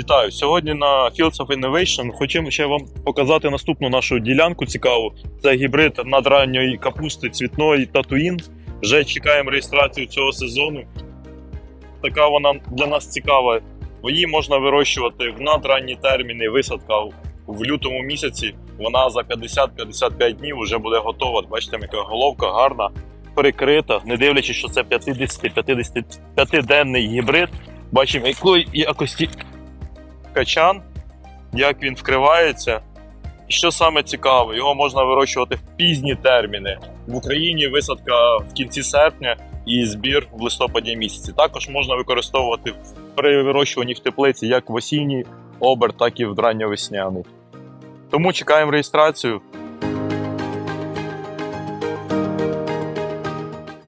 Вітаю! Сьогодні на Fields of Innovation хочемо ще вам показати наступну нашу ділянку цікаву. Це гібрид надранньої капусти цвітної Татуїн. Вже чекаємо реєстрацію цього сезону. Така вона для нас цікава. Її можна вирощувати в надранні терміни. Висадка в лютому місяці. Вона за 50-55 днів вже буде готова. Бачите, яка головка гарна, прикрита, не дивлячись, що це 50-55-денний гібрид. Бачимо, якої якості качан, як він вкривається. І що саме цікаве, його можна вирощувати в пізні терміни. В Україні висадка в кінці серпня і збір в листопаді місяці. Також можна використовувати при вирощуванні в теплиці як в осінній обер, так і в ранньовесняний. Тому чекаємо реєстрацію.